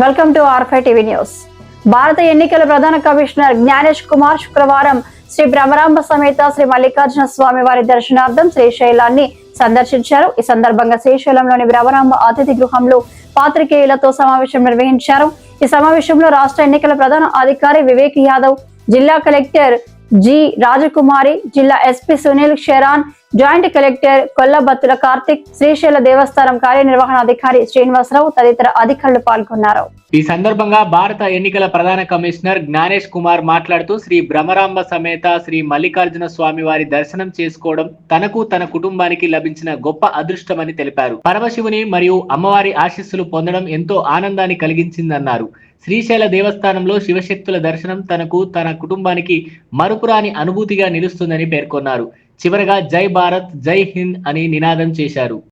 Welcome to ఆర్ఫై TV news. భారత ఎన్నికల ప్రధాన కమిషనర్ జ్ఞానేష్ కుమార్ శుక్రవారం శ్రీ భ్రమరాంబ సమేత శ్రీ మల్లికార్జున స్వామి వారి దర్శనార్థం శ్రీశైలాన్ని సందర్శించారు. ఈ సందర్భంగా శ్రీశైలంలోని భ్రమరాంబ అతిథి గృహంలో పాత్రికేయులతో సమావేశం నిర్వహించారు. ఈ సమావేశంలో రాష్ట్ర ఎన్నికల ప్రధాన అధికారి వివేక్ యాదవ్ జిల్లా కలెక్టర్ జి రాజకుమారి జిల్లా SP Sunil Sheoran joint collector Kollabathula Karthik Srisaila దేవస్థానం కార్యనిర్వహణాధికారి శ్రీనివాసరావు తదితర అధికారులు పాల్గొన్నారు. ఈ సందర్భంగా భారత ఎన్నికల ప్రధాన కమిషనర్ జ్ఞానేష్ కుమార్ మాట్లాడుతూ శ్రీ భ్రమరాంబ సమేత శ్రీ మల్లికార్జున స్వామి వారి దర్శనం చేసుకోవడం తనకు తన కుటుంబానికి లభించిన గొప్ప అదృష్టమని తెలిపారు. పరమశివుని మరియు అమ్మవారి ఆశీస్సులు పొందడం ఎంతో ఆనందాన్ని కలిగించిందన్నారు. శ్రీశైల దేవస్థానంలో శివశక్తుల దర్శనం తనకు తన కుటుంబానికి మరుపురాని అనుభూతిగా నిలుస్తుందని పేర్కొన్నారు. చివరగా జై భారత్ జై హింద్ అని నినాదం చేశారు.